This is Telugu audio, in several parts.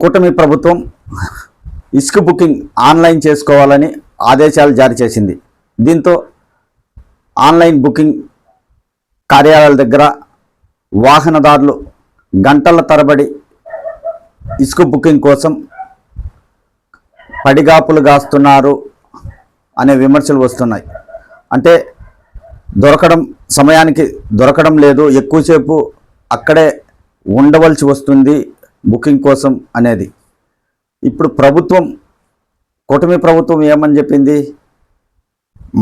కూటమి ప్రభుత్వం ఇసుక బుకింగ్ ఆన్లైన్ చేసుకోవాలని ఆదేశాలు జారీ చేసింది. దీంతో ఆన్లైన్ బుకింగ్ కార్యాలయాల దగ్గర వాహనదారులు గంటల తరబడి ఇసుక బుకింగ్ కోసం పడిగాపులు గాస్తున్నారు అనే విమర్శలు వస్తున్నాయి. అంటే దొరకడం సమయానికి దొరకడం లేదు. ఎక్కువసేపు అక్కడే ఉండవలసి వస్తుంది. బుకింగ్ కోసం అనేది. ఇప్పుడు ప్రభుత్వం కూటమి ప్రభుత్వం ఏమని చెప్పింది?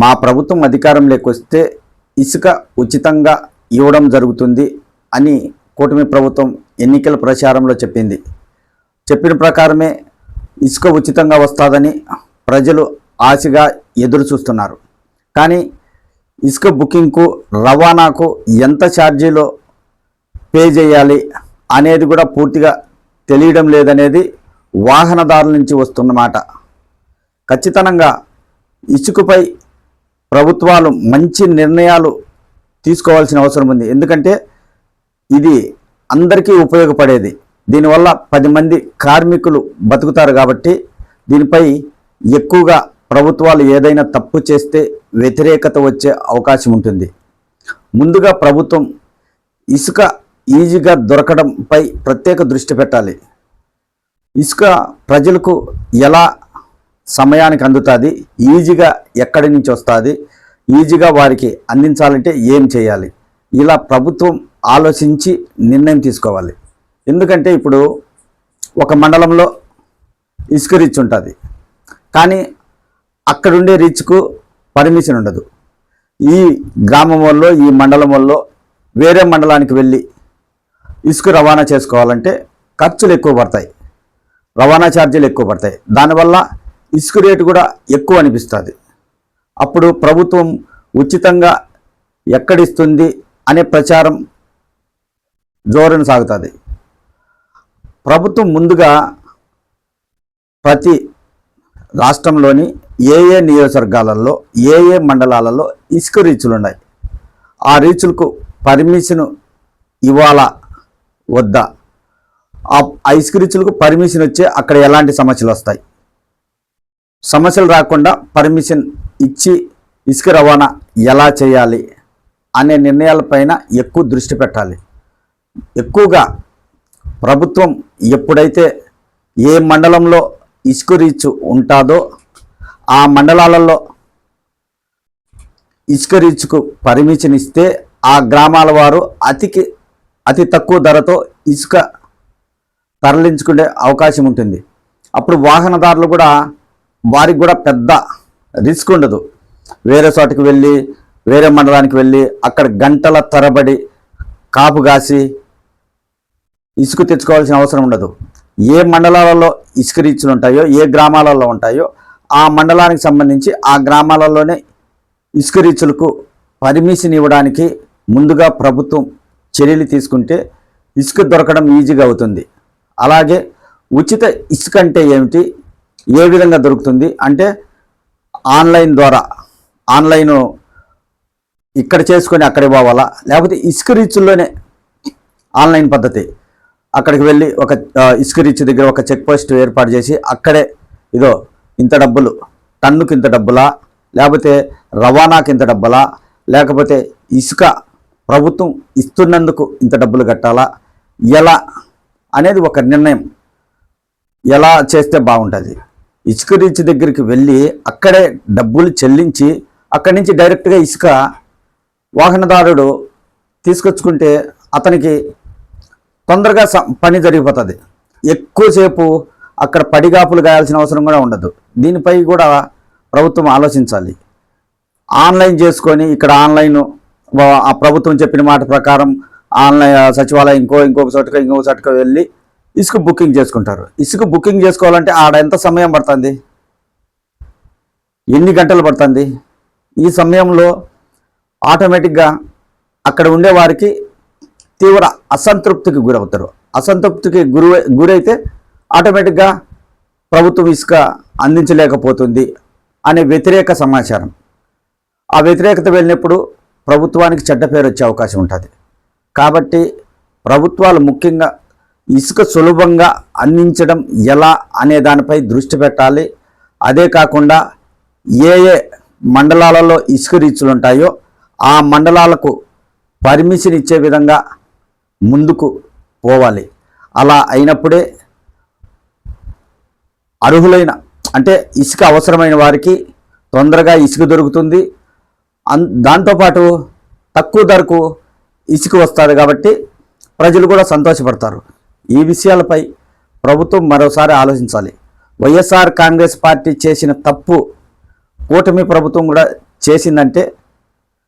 మా ప్రభుత్వం అధికారంలోకి వస్తే ఇసుక ఉచితంగా ఇవ్వడం జరుగుతుంది అని కూటమి ప్రభుత్వం ఎన్నికల ప్రచారంలో చెప్పింది. చెప్పిన ప్రకారమే ఇసుక ఉచితంగా వస్తుందని ప్రజలు ఆశగా ఎదురు చూస్తున్నారు కానీ ఇసుక బుకింగ్కు రవాణాకు ఎంత ఛార్జీలో పే చేయాలి అనేది కూడా పూర్తిగా తెలియడం లేదనేది వాహనదారుల నుంచి వస్తున్నమాట ఖచ్చితంగా ఇసుకపై ప్రభుత్వాలు మంచి నిర్ణయాలు తీసుకోవాల్సిన అవసరం ఉంది. ఎందుకంటే ఇది అందరికీ ఉపయోగపడేది. దీనివల్ల పది మంది కార్మికులు బతుకుతారు కాబట్టి దీనిపై ఎక్కువగా ప్రభుత్వాలు ఏదైనా తప్పు చేస్తే వ్యతిరేకత వచ్చే అవకాశం ఉంటుంది. ముందుగా ప్రభుత్వం ఇసుక ఈజీగా దొరకడంపై ప్రత్యేక దృష్టి పెట్టాలి. ఇసుక ప్రజలకు ఎలా సమయానికి అందుతుంది? ఈజీగా ఎక్కడి నుంచి వస్తుంది? ఈజీగా వారికి అందించాలంటే ఏం చేయాలి? ఇలా ప్రభుత్వం ఆలోచించి నిర్ణయం తీసుకోవాలి. ఎందుకంటే ఇప్పుడు ఒక మండలంలో ఇసుక రీచ్ ఉంటుంది. కానీ అక్కడుండే రీచ్కు పర్మిషన్ ఉండదు. ఈ గ్రామం వల్ల ఈ మండలం వల్ల వేరే మండలానికి వెళ్ళి ఇసుక రవాణా చేసుకోవాలంటే ఖర్చులు ఎక్కువ పడతాయి. రవాణా ఛార్జీలు ఎక్కువ పడతాయి. దానివల్ల ఇసుక రేటు కూడా ఎక్కువ అనిపిస్తుంది. అప్పుడు ప్రభుత్వం ఉచితంగా ఎక్కడిస్తుంది అనే ప్రచారం జోరును సాగుతుంది. ప్రభుత్వం ముందుగా ప్రతి రాష్ట్రంలోని ఏ ఏ నియోజకవర్గాలలో ఏ ఏ మండలాలలో ఇసుక రీచులు ఉన్నాయి. ఆ రీచులకు పర్మిషన్ ఇవాళ వద్దా. ఆ ఆ ఇసుక పర్మిషన్ వచ్చే అక్కడ ఎలాంటి సమస్యలు వస్తాయి? సమస్యలు రాకుండా పర్మిషన్ ఇచ్చి ఇసుక రవాణా ఎలా చేయాలి అనే నిర్ణయాలపైన ఎక్కువ దృష్టి పెట్టాలి. ఎక్కువగా ప్రభుత్వం ఎప్పుడైతే ఏ మండలంలో ఇసుక రీచ్ ఉంటుందో ఆ మండలాలలో ఇసుక రీచ్కు పర్మిషన్ ఇస్తే ఆ గ్రామాల వారు అతికి అతి తక్కువ ధరతో ఇసుక తరలించుకునే అవకాశం ఉంటుంది. అప్పుడు వాహనదారులు కూడా వారికి కూడా పెద్ద రిస్క్ ఉండదు. వేరే చోటకి వెళ్ళి వేరే మండలానికి వెళ్ళి అక్కడ గంటల తరబడి కాపు కాసి ఇసుక తెచ్చుకోవాల్సిన అవసరం ఉండదు. ఏ మండలాలలో ఇసుక రీచ్లు ఉంటాయో ఏ గ్రామాలలో ఉంటాయో ఆ మండలానికి సంబంధించి ఆ గ్రామాలలోనే ఇసుక రీచ్లకు పర్మిషన్ ఇవ్వడానికి ముందుగా ప్రభుత్వం చర్యలు తీసుకుంటే ఇసుక దొరకడం ఈజీగా అవుతుంది. అలాగే ఉచిత ఇసుక అంటే ఏమిటి? ఏ విధంగా దొరుకుతుంది? అంటే ఆన్లైన్ ద్వారా ఆన్లైన్ ఇక్కడ చేసుకొని అక్కడ పోవాలా? లేకపోతే ఇసుక రీచ్లోనే ఆన్లైన్ పద్ధతి. అక్కడికి వెళ్ళి ఒక ఇసుక రీచ్ దగ్గర ఒక చెక్ పోస్ట్ ఏర్పాటు చేసి అక్కడే ఇదో ఇంత డబ్బులు టన్నుకి ఇంత డబ్బులా లేకపోతే రవాణాకి ఇంత డబ్బులా లేకపోతే ఇసుక ప్రభుత్వం ఇస్తున్నందుకు ఇంత డబ్బులు కట్టాలా? ఎలా అనేది ఒక నిర్ణయం. ఎలా చేస్తే బాగుంటుంది? ఇసుక రీచ్ దగ్గరికి వెళ్ళి అక్కడే డబ్బులు చెల్లించి అక్కడి నుంచి డైరెక్ట్గా ఇసుక వాహనదారుడు తీసుకొచ్చుకుంటే అతనికి తొందరగా స- పని జరిగిపోతుంది. ఎక్కువసేపు అక్కడ పడిగాపులు గాయాల్సిన అవసరం కూడా ఉండదు. దీనిపై కూడా ప్రభుత్వం ఆలోచించాలి. ఆన్లైన్ చేసుకొని ఇక్కడ ఆన్లైన్ ఆ ప్రభుత్వం చెప్పిన మాట ప్రకారం ఆన్లైన్ సచివాలయం ఇంకో ఇంకొక చోటకో ఇంకొక చోటకో వెళ్ళి ఇసుక బుకింగ్ చేసుకుంటారు. ఇసుక బుకింగ్ చేసుకోవాలంటే ఆడ ఎంత సమయం పడుతుంది? ఎన్ని గంటలు పడుతుంది? ఈ సమయంలో ఆటోమేటిక్గా అక్కడ ఉండే వారికి తీవ్ర అసంతృప్తికి గురవుతారు. అసంతృప్తికి గురి గురైతే ఆటోమేటిక్గా ప్రభుత్వం ఇసుక అందించలేకపోతుంది అనే వ్యతిరేక సమాచారం. ఆ వ్యతిరేకత వెళ్ళినప్పుడు ప్రభుత్వానికి చెడ్డ పేరు వచ్చే అవకాశం ఉంటుంది. కాబట్టి ప్రభుత్వాలు ముఖ్యంగా ఇసుక సులభంగా అందించడం ఎలా అనే దానిపై దృష్టి పెట్టాలి. అదే కాకుండా ఏ ఏ మండలాలలో ఇసుక రీచ్లు ఉంటాయో ఆ మండలాలకు పర్మిషన్ ఇచ్చే విధంగా ముందుకు పోవాలి. అలా అయినప్పుడే అర్హులైన అంటే ఇసుక అవసరమైన వారికి తొందరగా ఇసుక దొరుకుతుంది. అన్ దాంతోపాటు తక్కువ ధరకు ఇసుక వస్తుంది కాబట్టి ప్రజలు కూడా సంతోషపడతారు. ఈ విషయాలపై ప్రభుత్వం మరోసారి ఆలోచించాలి. వైఎస్ఆర్ కాంగ్రెస్ పార్టీ చేసిన తప్పు కూటమి ప్రభుత్వం కూడా చేసిందంటే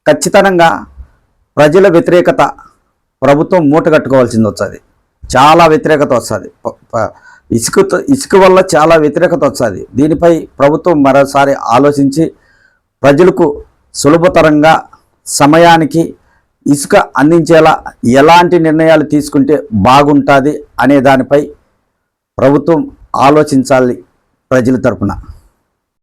ఖచ్చితంగా ప్రజల వ్యతిరేకత ప్రభుత్వం మూటగట్టుకోవాల్సింది వస్తుంది. చాలా వ్యతిరేకత వస్తుంది. ప- ప- ఇసుకతో ఇసుక వల్ల చాలా వ్యతిరేకత వస్తుంది. దీనిపై ప్రభుత్వం మరోసారి ఆలోచించి ప్రజలకు సులభతరంగా సమయానికి ఇసుక అందించేలా ఎలాంటి నిర్ణయాలు తీసుకుంటే బాగుంటుంది అనే దానిపై ప్రభుత్వం ఆలోచించాలి ప్రజల తరపున.